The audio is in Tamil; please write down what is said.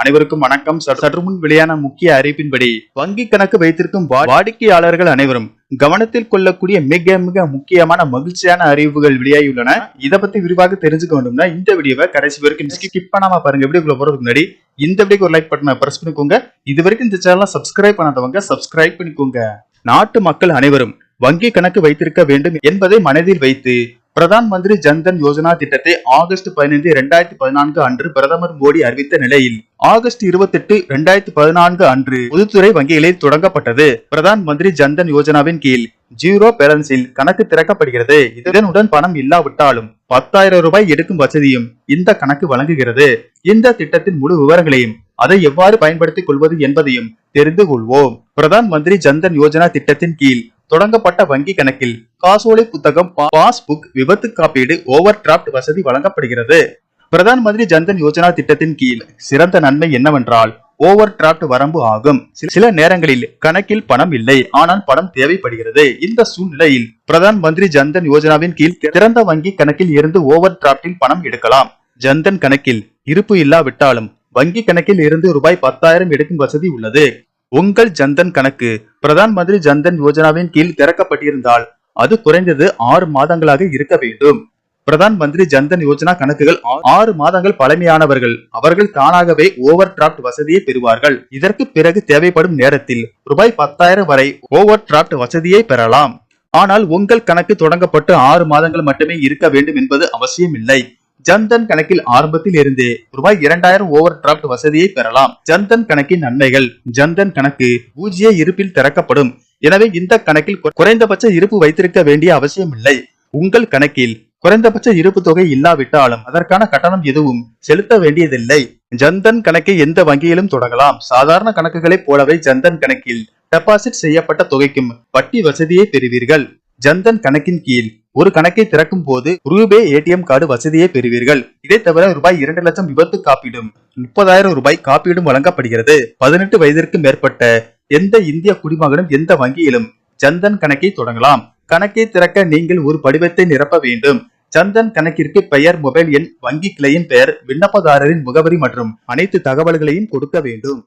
அனைவருக்கும் வணக்கம். சற்று முன் வெளியான முக்கிய அறிவிப்பின்படி வங்கி கணக்கு வைத்திருக்கும் வாடிக்கையாளர்கள் அனைவரும் கவனத்தில் கொள்ளக்கூடிய மிக மிக முக்கியமான மகிழ்ச்சியான அறிவுகள் வெளியாகியுள்ளன. இதை பத்தி விரிவாக தெரிஞ்சுக்க வேண்டும்னா இந்த வீடியோவை கடைசி வரைக்கும் ஸ்கிப் பண்ணாம பாருங்க. வீடியோக்குள்ள போறதுக்கு முன்னாடி இந்த வீடியோக்கு ஒரு லைக் பட்டனை பிரஸ் பண்ணிக்கோங்க. இது வரைக்கும் இந்த சேனலை சப்ஸ்கிரைப் பண்ணாதவங்க சப்ஸ்கிரைப் பண்ணிக்கோங்க. நாட்டு மக்கள் அனைவரும் வங்கி கணக்கு வைத்திருக்க வேண்டும் என்பதை மனதில் வைத்து பிரதான் மந்திரி ஜன்தன் யோஜனா திட்டத்தை ஆகஸ்ட் பதினைந்து இரண்டாயிரத்தி பதினான்கு அன்று பிரதமர் மோடி அறிவித்த நிலையில் ஆகஸ்ட் இருபத்தெட்டு இரண்டாயிரத்தி பதினான்கு அன்று பொதுத்துறை வங்கிகளில் தொடங்கப்பட்டது. பிரதான் மந்திரி ஜன்தன் யோஜனாவின் கீழ் ஜீரோ பேலன்ஸில் கணக்கு திறக்கப்படுகிறது. இதனுடன் பணம் இல்லாவிட்டாலும் பத்தாயிரம் ரூபாய் எடுக்கும் வசதியும் இந்த கணக்கு வழங்குகிறது. இந்த திட்டத்தின் முழு விவரங்களையும் அதை எவ்வாறு பயன்படுத்திக் கொள்வது என்பதையும் தெரிந்து கொள்வோம். பிரதான் மந்திரி ஜன்தன் யோஜனா திட்டத்தின் கீழ் தொடங்கப்பட்ட வங்கி கணக்கில் காசோலை புத்தகம் பாஸ்புக் விபத்து காப்பீடு ஓவர் டிராப்ட் வசதி வழங்கப்படுகிறது. பிரதான் மந்திரி ஜன்தன் யோஜனா திட்டத்தின் கீழ் சிறந்த நன்மை என்னவென்றால் ஓவர் டிராப்ட் வரம்பு ஆகும். சில- சில நேரங்களில் கணக்கில் பணம் இல்லை ஆனால் பணம் தேவைப்படுகிறது. இந்த சூழ்நிலையில் பிரதான் மந்திரி ஜன்தன் யோஜனாவின் கீழ் திறந்த வங்கி கணக்கில் இருந்து ஓவர் டிராப்டில் பணம் எடுக்கலாம். ஜன்தன் கணக்கில் இருப்பு இல்லாவிட்டாலும் வங்கி கணக்கில் இருந்து ரூபாய் பத்தாயிரம் எடுக்கும் வசதி உள்ளது. உங்கள் ஜன்தன் கணக்கு. பிரதான் மந்திரி ஜன்தன் யோஜனாவின் கீழ் திறக்கப்பட்டிருந்தால் அது குறைந்தது ஆறு மாதங்களாக இருக்க வேண்டும். பிரதான் மந்திரி ஜன்தன் யோஜனா கணக்குகள் ஆறு மாதங்கள் பழமையானவர்கள். அவர்கள் தானாகவே ஓவர் டிராப்ட் வசதியை பெறுவார்கள். இதற்கு பிறகு தேவைப்படும் நேரத்தில் ரூபாய் பத்தாயிரம் வரை ஓவர் டிராப்ட் வசதியை பெறலாம். ஆனால் உங்கள் கணக்கு தொடங்கப்பட்டு ஆறு மாதங்கள் மட்டுமே இருக்க வேண்டும் என்பது அவசியமில்லை. ஜன்தன் கணக்கில் ஆரம்பத்தில் இருந்தே ரூபாய் இரண்டாயிரம் ஓவர் டிராப்ட் வசதியை பெறலாம். ஜன்தன் கணக்கின் நன்மைகள். ஜன்தன் கணக்கு பூஜ்ய இருப்பில் திறக்கப்படும். எனவே இந்த கணக்கில் குறைந்தபட்ச இருப்பு வைத்திருக்க வேண்டிய அவசியமில்லை. உங்கள் கணக்கில் குறைந்தபட்ச இருப்பு தொகை இல்லாவிட்டாலும் அதற்கான கட்டணம் எதுவும் செலுத்த வேண்டியதில்லை. ஜன்தன் கணக்கை எந்த வங்கியிலும் தொடங்கலாம். சாதாரண கணக்குகளைப் போலவே ஜன்தன் கணக்கில் டெபாசிட் செய்யப்பட்ட தொகைக்கும் வட்டி வசதியை பெறுவீர்கள். ஜன்தன் கணக்கின் கீழ் ஒரு கணக்கை திறக்கும் போது ரூபே ஏடிஎம் கார்டு வசதியை பெறுவீர்கள். இதை தவிர ரூபாய் இரண்டு லட்சம் விபத்து காப்பீடும் முப்பதாயிரம் ரூபாய் காப்பீடும் வழங்கப்படுகிறது. பதினெட்டு வயதிற்கு மேற்பட்ட எந்த இந்திய குடிமகனும் எந்த வங்கியிலும் ஜன்தன் கணக்கை தொடங்கலாம். கணக்கை திறக்க நீங்கள் ஒரு படிவத்தை நிரப்ப வேண்டும். சந்தன் கணக்கிற்கு பெயர் மொபைல் எண் வங்கி கிளையின் பெயர் விண்ணப்பதாரரின் முகவரி மற்றும் அனைத்து தகவல்களையும் கொடுக்க வேண்டும்.